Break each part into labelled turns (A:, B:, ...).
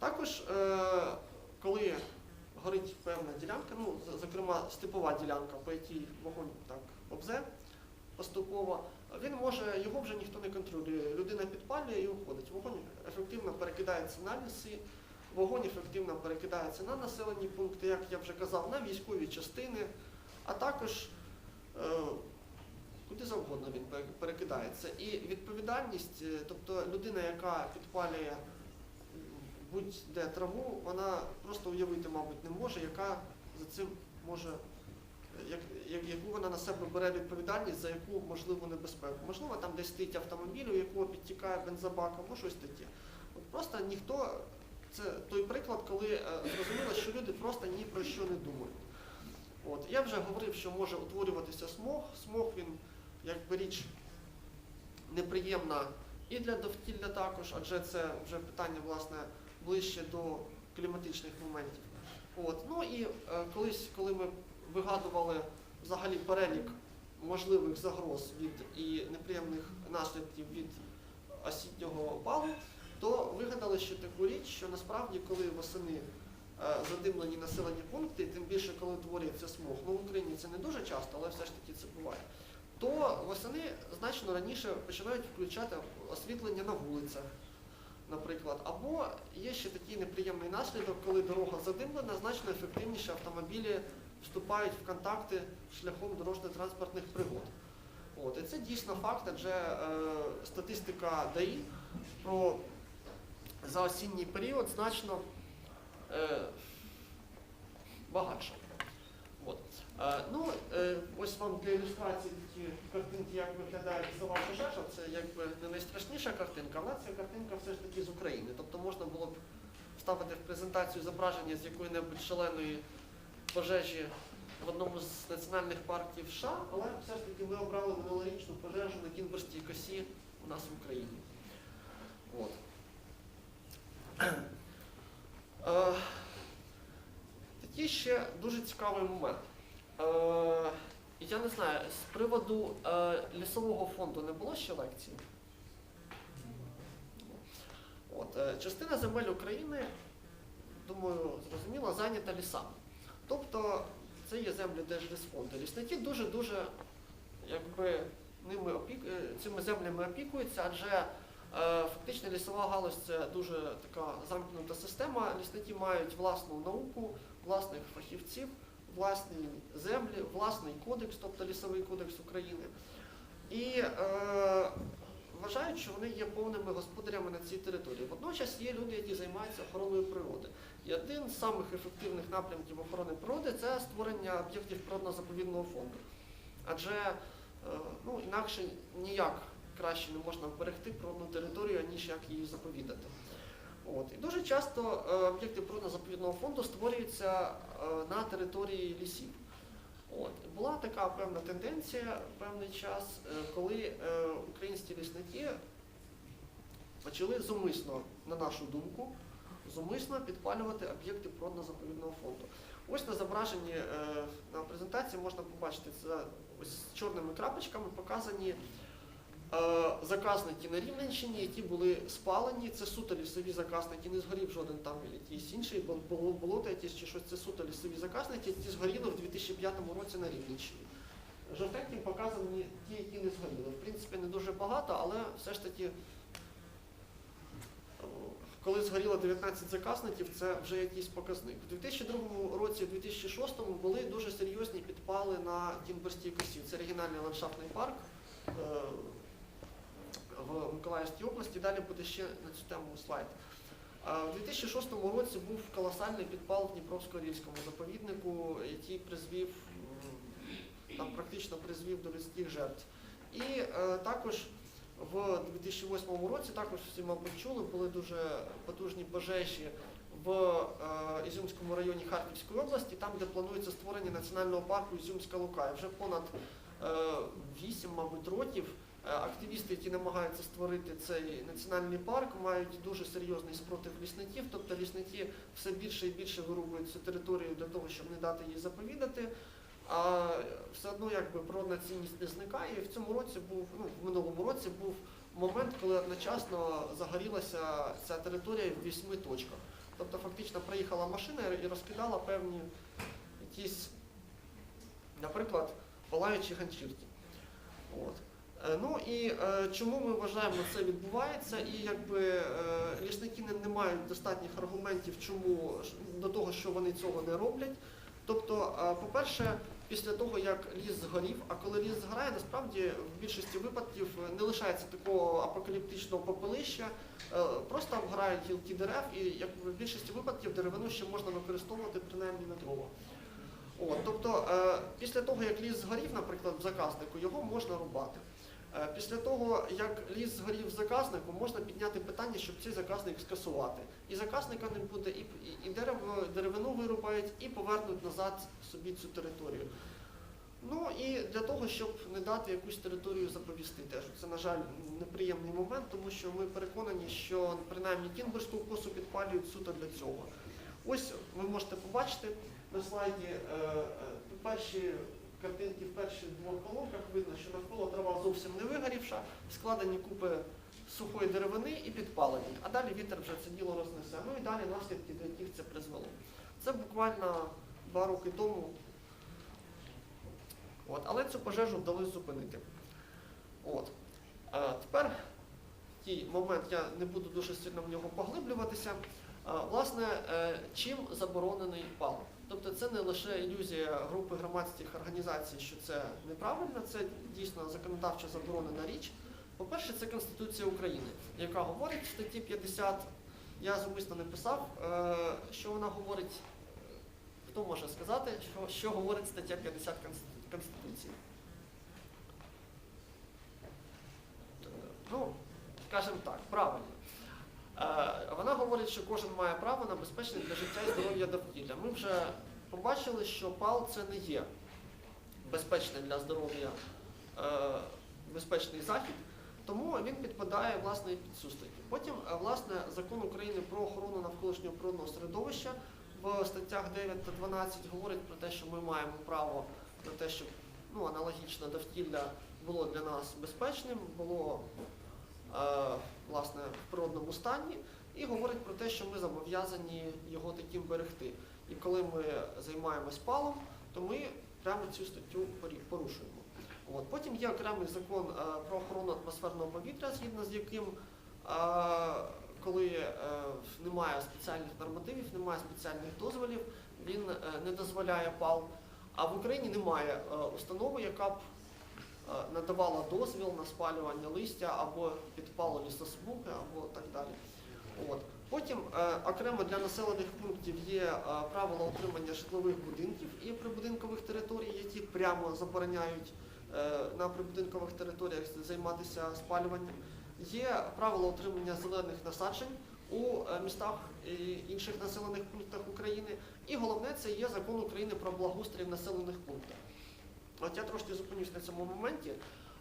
A: Також, е, коли горить певна ділянка, ну, зокрема степова ділянка, по якій вогонь так повзе поступово, він може, його вже ніхто не контролює. Людина підпалює і уходить. Вогонь ефективно перекидається на ліси, вогонь ефективно перекидається на населені пункти, як я вже казав, на військові частини, а також е, куди завгодно він перекидається. І відповідальність, е, тобто людина, яка підпалює будь-де траву, вона просто уявити, мабуть, не може, яка за цим може, як, як- яку вона на себе бере відповідальність за яку можливу небезпеку. Можливо, там десь стоїть автомобіль, у якого підтікає бензобак, або щось таке. От просто ніхто, це той приклад, коли е, зрозуміло, що люди просто ні про що не думають. От, я вже говорив, що може утворюватися смог. Смог він якби річ неприємна і для довкілля також, адже це вже питання власне ближче до кліматичних моментів. От. Ну і е, колись, коли ми вигадували взагалі перелік можливих загроз від і неприємних наслідків від осіннього опалу, то вигадали ще таку річ, що насправді, коли восени е, задимлені населені пункти, тим більше коли утворюється смог, ну в Україні це не дуже часто, але все ж таки це буває, то восени значно раніше починають включати освітлення на вулицях, наприклад. Або є ще такий неприємний наслідок, коли дорога задимлена, значно ефективніше автомобілі вступають в контакти шляхом дорожньо-транспортних пригод. От, і це дійсно факт, адже е, статистика ДАІ про за осінній період значно е, багатша. Е, ну, е, ось вам для ілюстрації такі картинки, як виглядає лісова пожежа, це якби не найстрашніша картинка, але ця картинка все ж таки з України. Тобто можна було б вставити в презентацію зображення з якої-небудь шаленої пожежі в одному з національних парків США, але все ж таки ми обрали минулорічну пожежу на Кінбурзькій косі у нас в Україні. От. Е, Такий ще дуже цікавий момент. Е, я не знаю, з приводу е, лісового фонду не було ще лекцій? От, е, частина земель України, думаю, зрозуміло, зайнята лісами. Тобто це є землі Держлісфонду. Лісники дуже-дуже ними опік... е, цими землями опікуються, адже е, фактично лісова галузь це дуже така замкнута система. Лісники мають власну науку, власних фахівців, власні землі, власний кодекс, тобто лісовий кодекс України. І е, вважають, що вони є повними господарями на цій території. Водночас є люди, які займаються охороною природи. І один з самих ефективних напрямків охорони природи це створення об'єктів природно-заповідного фонду. Адже е, ну, інакше ніяк краще не можна вберегти природну територію, ніж як її заповідати. От. І дуже часто е, об'єкти природно-заповідного фонду створюються е, на території лісів. От. Була така певна тенденція певний час, е, коли українські лісники почали зумисно, на нашу думку, зумисно підпалювати об'єкти природно-заповідного фонду. Ось на зображенні на презентації можна побачити це ось чорними крапочками показані заказники на Рівненщині, які були спалені. Це суто лісові заказники, не згорів жоден там якийсь інший, бо болото якесь чи щось. Це суто лісові заказники, які згоріли в 2005 році на Рівненщині. Жовтеньким показані ті, які не згоріли. В принципі, не дуже багато, але все ж таки, е, коли згоріло 19 заказників, це вже якийсь показник. У 2002 році, в 2006 були дуже серйозні підпали на Кінбурзькій косі. Це регіональний ландшафтний парк е, в Миколаївській області. Далі буде ще на цю тему слайд. У 2006 році був колосальний підпал в Дніпровсько-Рільському заповіднику, який призвів там практично призвів до людських жертв. І е, також в 2008 році, також всі, мабуть, чули, були дуже потужні пожежі в е, Ізюмському районі Харківської області, там, де планується створення національного парку Ізюмська Лука. І вже понад е, 8, мабуть, років активісти, які намагаються створити цей національний парк, мають дуже серйозний спротив лісників, тобто лісники все більше і більше вирубують цю територію для того, щоб не дати їй заповідати. А все одно якби природна цінність не зникає. І в цьому році був, ну в минулому році був момент, коли одночасно загорілася ця територія в вісьми точках. Тобто фактично приїхала машина і розкидала певні якісь, наприклад, палаючі ганчірки. От. Е, Ну і е, чому ми вважаємо, це відбувається, і якби е, лісники не, не мають достатніх аргументів, чому до того, що вони цього не роблять. Тобто, е, по-перше, після того, як ліс згорів, а коли ліс згорає, насправді в більшості випадків е, не лишається такого апокаліптичного попелища, е, просто обгорають гілки дерев, і якби в більшості випадків деревину ще можна використовувати принаймні на дрова. От, тобто, е, після того, як ліс згорів, наприклад, в заказнику, його можна рубати. Е, Після того, як ліс згорів в заказнику, можна підняти питання, щоб цей заказник скасувати. І заказника не буде, і, дерево, деревину вирубають, і повернуть назад собі цю територію. Ну і для того, щоб не дати якусь територію заповісти теж. Це, на жаль, неприємний момент, тому що ми переконані, що принаймні кінбурзьку косу підпалюють суто для цього. Ось ви можете побачити на слайді е, е, перші картинки в перших двох колонках видно, що навколо трава зовсім не вигорівша, складені купи сухої деревини і підпалені. А далі вітер вже це діло рознесе. Ну і далі наслідки, до яких це призвело. Це буквально два роки тому. От, але цю пожежу вдалося зупинити. От. А тепер тій момент я не буду дуже сильно в нього поглиблюватися. А, Власне, е, чим заборонений пал? Тобто це не лише ілюзія групи громадських організацій, що це неправильно, це дійсно законодавчо заборонена річ. По-перше, це Конституція України, яка говорить в статті 50, я зумисно не писав, е, що вона говорить, е, хто може сказати, що, що говорить стаття 50 Конституції. Ну, скажімо так, правильно. Говорить, що кожен має право на безпечне для життя і здоров'я довкілля. Ми вже побачили, що пал це не є безпечний для здоров'я е, безпечний захід, тому він підпадає власне під статтю. Потім, е, власне, закон України про охорону навколишнього природного середовища в статтях 9 та 12 говорить про те, що ми маємо право на те, щоб ну, аналогічно довкілля було для нас безпечним, було е, власне в природному стані, і говорить про те, що ми зобов'язані його таким берегти. І коли ми займаємось палом, то ми прямо цю статтю порушуємо. От. Потім є окремий закон е, про охорону атмосферного повітря, згідно з яким, е, коли е, немає спеціальних нормативів, немає спеціальних дозволів, він не дозволяє пал. А в Україні немає установи, яка б надавала дозвіл на спалювання листя або підпалу лісосмуги, або так далі. От. Потім е, окремо для населених пунктів є е, правила утримання житлових будинків і прибудинкових територій, які прямо забороняють е, на прибудинкових територіях займатися спалюванням. Є правила утримання зелених насаджень у е, містах і інших населених пунктах України. І головне це є закон України про благоустрій в населених пунктах. От я трошки зупинюсь на цьому моменті.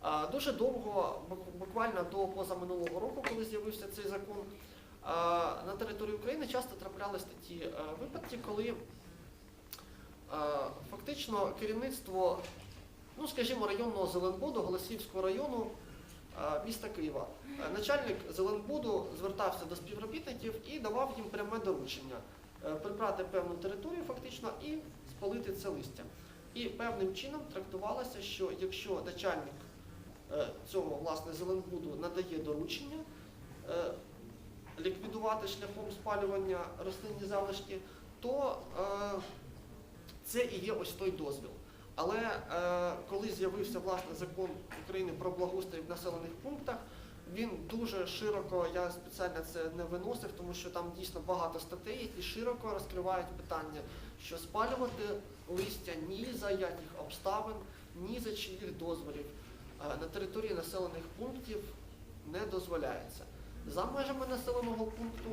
A: А, Дуже довго, буквально до позаминулого року, коли з'явився цей закон, на території України часто траплялись такі е, випадки, коли е, фактично керівництво, ну скажімо, районного Зеленбуду, Голосіївського району е, міста Києва, начальник Зеленбуду звертався до співробітників і давав їм пряме доручення прибрати певну територію фактично і спалити це листя. І певним чином трактувалося, що якщо начальник цього власне Зеленбуду надає доручення ліквідувати шляхом спалювання рослинні залишки, то е, це і є ось той дозвіл. Але е, коли з'явився власне закон України про благоустрій в населених пунктах, він дуже широко, я спеціально це не виносив, тому що там дійсно багато статей, які широко розкривають питання, що спалювати листя ні за яких обставин, ні за чиїх дозволів е, на території населених пунктів не дозволяється. За межами населеного пункту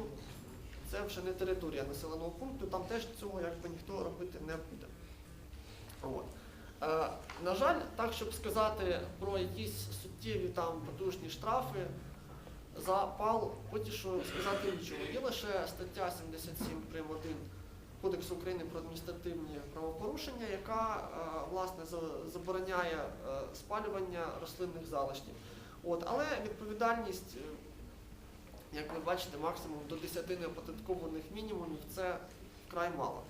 A: це вже не територія населеного пункту, там теж цього якби ніхто робити не буде. От. Е, на жаль, так, щоб сказати про якісь суттєві там потужні штрафи за пал, поки що сказати нічого. Є лише стаття 77 прим. 1 Кодексу України про адміністративні правопорушення, яка е, власне забороняє е, спалювання рослинних залишків. От, але відповідальність е, Як ви бачите, максимум до 10 неоподаткованих мінімумів це вкрай мало.